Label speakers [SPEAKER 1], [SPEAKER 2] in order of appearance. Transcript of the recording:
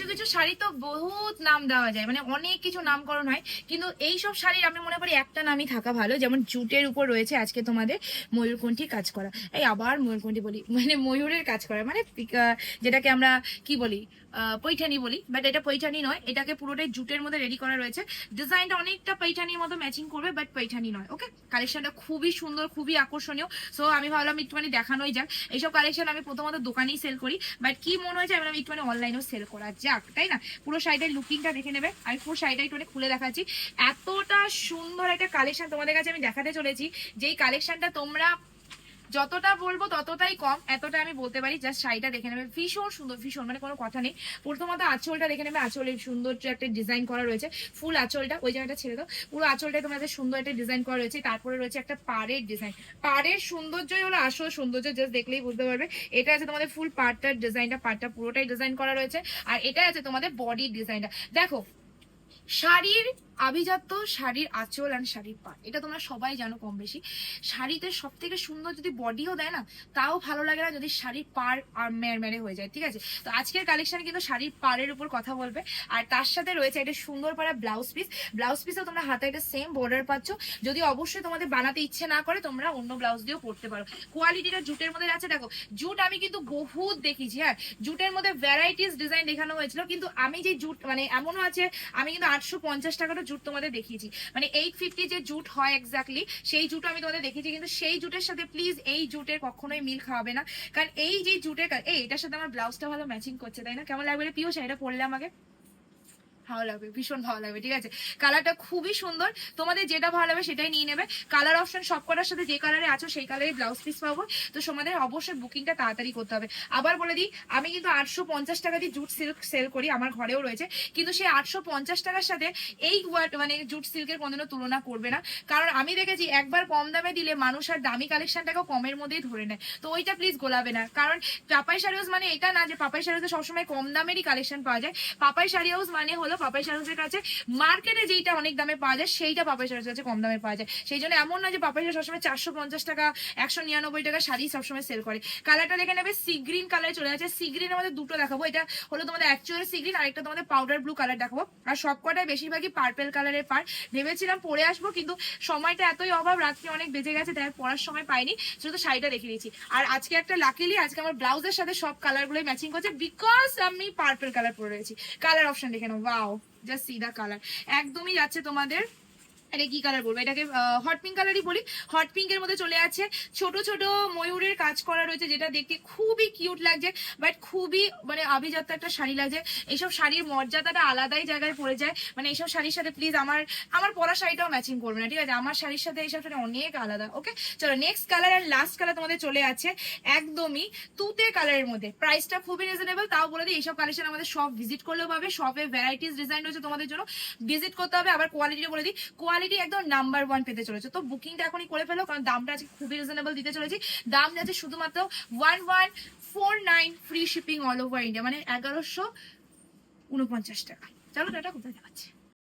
[SPEAKER 1] কিছু কিছু শাড়ি তো বহুত নাম দেওয়া যায় মানে অনেক কিছু নামকরণ হয়, কিন্তু এই সব শাড়ির আমি মনে করি একটা নামই থাকা ভালো। যেমন জুটের উপর রয়েছে আজকে তোমাদের ময়ূরকণ্ঠী কাজ করা। এই আবার ময়ূরকণ্ঠী বলি মানে ময়ূরের কাজ করা মানে যেটাকে আমরা কি বলি পৈঠানি বলি বাট এটা পৈঠানি নয়, এটাকে পুরোটাই জুটের মধ্যে রেডি করা রয়েছে। ডিজাইনটা অনেকটা পৈঠানির মতো ম্যাচিং করবে বাট পৈঠানি নয় ওকে কালেকশনটা খুবই সুন্দর, খুবই আকর্ষণীয় সো আমি ভাবলাম একটুখানি দেখানোই যাক। এইসব কালেকশন আমি প্রথমত দোকানেই সেল করি বাট কি মনে হয়েছে আমি একটুখানি অনলাইনেও সেল করা তাই না? পুরো শাড়িটার লুকিংটা দেখে নেবে। আমি পুরো শাড়িটা একটু খুলে দেখাচ্ছি। এতটা সুন্দর একটা কালেকশন তোমাদের কাছে আমি দেখাতে চলেছি, যেই কালেকশনটা তোমরা যতটা বলব ততটাই কম, এতটা আমি বলতে পারি জাস্ট শাড়িটা দেখে নেবে। ভীষণ সুন্দর, ভীষণ মানে কোনো কথা নেই। প্রথমত আঁচলটা দেখে নেবে, আঁচলের সুন্দর একটা ডিজাইন করা রয়েছে ফুল আঁচলটা, ওই জায়গাটা ছেড়ে দাও। পুরো আঁচলটায় তোমাদের সুন্দর একটা ডিজাইন করা রয়েছে, তারপরে রয়েছে একটা পাড়ের ডিজাইন পাড়ের সৌন্দর্যই হলো আসল সৌন্দর্য জাস্ট দেখলেই বুঝতে পারবে। এটা আছে তোমাদের ফুল পাড়টার ডিজাইনটা পাড়টা পুরোটাই ডিজাইন করা রয়েছে। আর এটা আছে তোমাদের বডির ডিজাইনটা দেখো শাড়ির আভিজাত্য, শাড়ির আঁচল আর শাড়ির পাট। এটা তোমরা সবাই জানো কম বেশি। শাড়িতে সব থেকে সুন্দর যদি বডিও দেয় না, তাও ভালো লাগে না যদি শাড়ির পার আর মেরে হয়ে যায়, ঠিক আছে? তো আজকের কালেকশন কিন্তু শাড়ির পাড়ের উপর কথা বলবে। আর তার সাথে রয়েছে একটা সুন্দর পাড়া ব্লাউজ পিস ব্লাউজ পিসও তোমরা হাতে একটা সেম বর্ডার পাচ্ছ। যদি অবশ্যই তোমাদের বানাতে ইচ্ছে না করে, তোমরা অন্য ব্লাউজ দিয়েও পরতে পারো। কোয়ালিটিটা জুটের মধ্যে আছে দেখো, জুট আমি কিন্তু বহুত দেখেছি হ্যাঁ? জুটের মধ্যে ভ্যারাইটিস ডিজাইন দেখানো হয়েছিল, কিন্তু আমি যে জুট মানে এমনও আছে, আমি কিন্তু আটশো পঞ্চাশ টাকারও জুট তোমাদের দেখিয়েছি। মানে এইট ফিফটি যে জুট হয় এক্স্যাক্টলি সেই জুট আমি তোমাদের দেখিয়েছি, কিন্তু সেই জুটের সাথে প্লিজ এই জুটের কখনোই মিল খাওয়াবে না। কারণ এই যে জুটের এই, এটার সাথে আমার ব্লাউজটা ভালো ম্যাচিং করছে, তাই না? কেমন লাগবে? পিও শাড়িটা পরলে আমাকে? ভালো লাগবে, ভীষণ ভালো লাগবে, ঠিক আছে? কালারটা খুবই সুন্দর। তোমাদের যেটা ভালো লাগবে সেটাই নিয়ে নেবে। কালার অপশন সব কটার সাথে যে কালারে আছো সেই কালারে ব্লাউজ পিস পাবো। তো তোমাদের অবশ্যই বুকিংটা তাড়াতাড়ি করতে হবে। আবার বলে দিই, আমি কিন্তু আটশো পঞ্চাশ টাকা দিয়ে জুট সিল্ক সেল করি, আমার ঘরেও রয়েছে। কিন্তু সেই আটশো পঞ্চাশ টাকার সাথে এই মানে জুট সিল্কের কোনোদিনও তুলনা করবে না। কারণ আমি দেখেছি, একবার কম দামে দিলে মানুষ আর দামি কালেকশনটাকেও কমের মধ্যেই ধরে নেয়। তো ওইটা প্লিজ গোলাবে না। কারণ পাপাই শাড়ি হাউস মানে এটা না যে পাপাই শাড়ি হাউসে সবসময় কম দামেরই কালেকশন পাওয়া যায়। পাপাই শাড়ি হাউস মানে হলো পাপাই হাউসের কাছে। মার্কেটে যেইটা অনেক দামে পাওয়া যায়, সেইটা পাপাই শাড়ি কাছে কম দামে পাওয়া যায়। সেই জন্য এমন না যে পাপাই শাড়ি সবসময় চারশো পঞ্চাশ টাকা, একশো নিরানব্বই টাকা শাড়ি সবসময় সেল করে। কালারটা দেখে নেবে সি গ্রিন কালারে চলে যাচ্ছে। সি গ্রিন আমাদের দুটো দেখাবো। এটা হলো তোমাদের অ্যাকচুয়াল সি গ্রিন আরেকটা তোমাদের পাউডার ব্লু কালার দেখাবো। আর সব সবকটাই বেশিরভাগই পার্পেল কালারের পার ভেবেছিলাম পরে আসব, কিন্তু সময়টা এতই অভাব, রাত্রি অনেক বেজে গেছে, তাই পরার সময় পাইনি। শুধু শাড়িটা দেখে নিয়েছি। আর আজকে একটা লাকিলি আজকে আমার ব্লাউজের সাথে সব কালার গুলোই ম্যাচিং করছে বিকজ আমি পার্পেল কালার পরে রয়েছি। কালার অপশন দেখে নাও। Wow just see the colour একদমই যাচ্ছে তোমাদের এটা কি কালার বলব? এটাকে হট পিঙ্ক কালারই বলি। হট পিঙ্কের মধ্যে চলে আছে ছোট ছোট ময়ূরের কাজ করা রয়েছে, যেটা দেখতে খুবই কিউট লাগছে বাট খুবই মানে আভিজাত্য একটা শাড়ি লাগছে। এইসব শাড়ির মর্যাদাটা আলাদাই জায়গায় পড়ে যায়। মানে এইসব শাড়ির সাথে প্লিজ আমার আমার পরা শাড়িটাও ম্যাচিং করবে না, ঠিক আছে? আমার শাড়ির সাথে এইসব শাড়ি অনেক আলাদা ওকে চলো নেক্সট কালার আর লাস্ট কালার তোমাদের চলে আছে একদমই তুতে কালারের মধ্যে। প্রাইসটা খুবই রিজনেবল তাও বলে দিই এইসব কালেকশন আমাদের সব ভিজিট করলেও পাবে শপে ভ্যারাইটিস ডিজাইন রয়েছে তোমাদের জন্য ভিজিট করতে হবে, আবার কোয়ালিটিটা বলে দিই। কোয়ালিটি একদম নাম্বার ওয়ান পেতে চলেছে। তো বুকিংটা এখনই করে ফেলো, কারণ দামটা আজকে খুবই রিজনেবল দিতে চলেছি। দাম যাচ্ছে শুধুমাত্র one one four nine free shipping all over India মানে এগারোশো উনপঞ্চাশ টাকা। চলো টাটা, কোথায় দেখাচ্ছে?